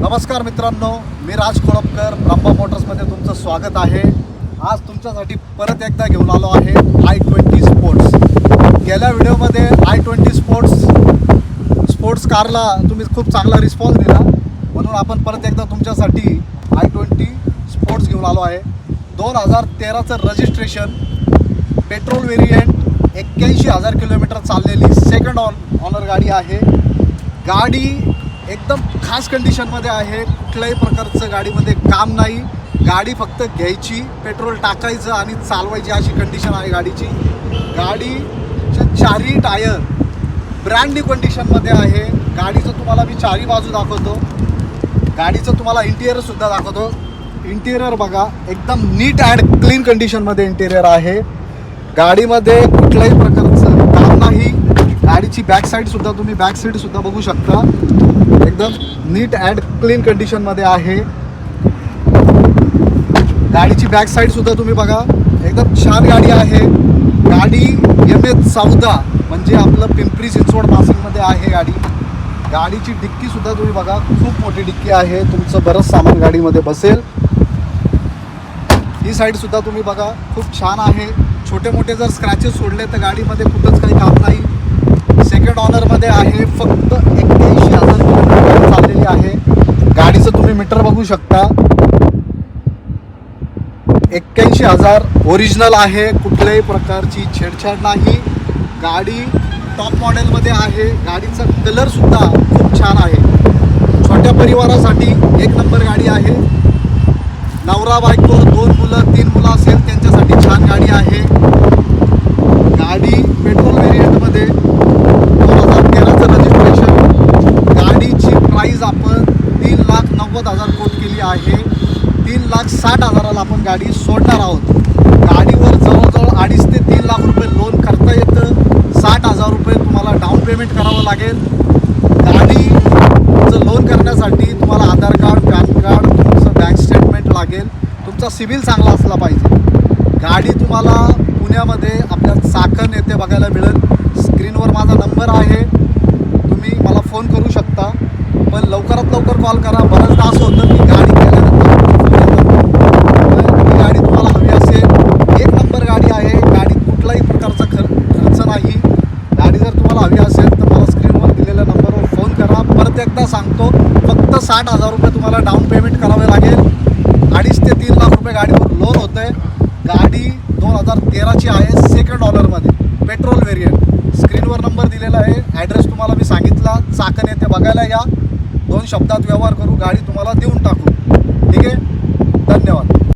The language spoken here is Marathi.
नमस्कार मित्रांनो मी राज कोळपकर ब्रह्मा मोटर्समध्ये तुमचं स्वागत आहे. आज तुमच्यासाठी परत एकदा घेऊन आलो आहे आय ट्वेंटी स्पोर्ट्स गेल्या व्हिडिओमध्ये आय ट्वेंटी स्पोर्ट्स स्पोर्ट्स कारला तुम्ही खूप चांगला रिस्पॉन्स दिला. म्हणून आपण परत एकदा तुमच्यासाठी आय ट्वेंटी स्पोर्ट्स घेऊन आलो आहे. दोन हजार तेराचं रजिस्ट्रेशन पेट्रोल वेरियंट एक्क्याऐंशी हजार किलोमीटर चाललेली सेकंड ऑन ऑनर गाडी आहे. गाडी एकदम खास कंडिशनमध्ये आहे. कुठल्याही प्रकारचं गाडीमध्ये काम नाही. गाडी फक्त घ्यायची पेट्रोल टाकायचं आणि चालवायची अशी कंडिशन आहे गाडीची. गाडीचे चारही टायर ब्रँड न्यू कंडिशनमध्ये आहे. गाडीचं तुम्हाला मी चारही बाजू दाखवतो. गाडीचं तुम्हाला इंटिरियरसुद्धा दाखवतो. इंटिरियर बघा एकदम नीट अँड क्लीन कंडिशनमध्ये इंटिरियर आहे. गाडीमध्ये कुठल्याही प्रकारचं काम नाही. गाडीची बॅक साईडसुद्धा तुम्ही बॅक सीटसुद्धा बघू शकता. एकदम नीट अँड क्लीन कंडिशनमध्ये आहे. गाडीची बॅक साईडसुद्धा तुम्ही बघा. एकदम छान गाडी आहे. गाडी एम एच चौदा म्हणजे आपलं पिंपरी चिंचवड पासिंगमध्ये आहे गाडी. गाडीची डिक्कीसुद्धा तुम्ही बघा. खूप मोठी डिक्की आहे. तुमचं बरंच सामान गाडीमध्ये बसेल. ही साईडसुद्धा तुम्ही बघा. खूप छान आहे. छोटे मोठे जर स्क्रॅचेस सोडले तर गाडीमध्ये कुठंच काही काम नाही. सेकंड ऑनरमध्ये आहे. फक्त एक्क्याऐंशी हजार किलोमीटर चाललेली आहे गाडीचं तुम्ही मीटर बघू शकता. एक्क्याऐंशी हजार ओरिजिनल आहे. कुठल्याही प्रकारची छेडछाड नाही. गाडी टॉप मॉडेलमध्ये आहे. गाडीचा कलरसुद्धा खूप छान आहे. छोट्या परिवारासाठी एक नंबर गाडी आहे. नवरा बायको दोन मुलं तीन मुलं असेल त्यांच्यासाठी छान गाडी आहे गाडी पेट्रोल व्हेरियंटमध्ये दोन हजार तेराचं रजिस्ट्रेशन गाडीची प्राईज आपण तीन लाख नव्वद हजार कोट केली आहे. तीन लाख साठ हजाराला आपण गाडी सोडणार आहोत. गाडीवर जवळजवळ अडीच ते तीन लाख रुपये लोन करता येतं. साठ हजार रुपये तुम्हाला डाऊन पेमेंट करावं लागेल. गाडीचं लोन करण्यासाठी तुम्हाला आधार कार्ड पॅन कार्ड तुमचं बँक स्टेटमेंट लागेल. तुमचा सिबिल चांगला असला पाहिजे. गाडी तुम्हाला पुण्यामध्ये आपल्या चाकण येथे बघायला मिळेल. स्क्रीनवर माझा नंबर आहे तुम्ही मला फोन करू शकता पण लवकरात लवकर कॉल करा. बऱ्याचदा असं होतं की गाडी गेल्यानंतर ही गाडी तुम्हाला हवी असेल. एक नंबर गाडी आहे. गाडीत कुठलाही प्रकारचा खर्च खर्च नाही. गाडी जर तुम्हाला हवी असेल तर मला स्क्रीनवर दिलेल्या नंबरवर फोन करा. परत एकदा सांगतो फक्त साठ हजार रुपये तुम्हाला डाऊन पेमेंट करावे लागेल. अडीच ते तीन लाख रुपये गाडीवर लोन होतं आहे गाडी दोन हजार तेराची आहे सेकंड ऑनरमध्ये पेट्रोल व्हेरियंट स्क्रीनवर नंबर दिलेला आहे. ॲड्रेस तुम्हाला मी सांगितला. चाकण येथे बघायला या. दोन शब्दात व्यवहार करू गाडी तुम्हाला देऊन टाकू. ठीक आहे? धन्यवाद.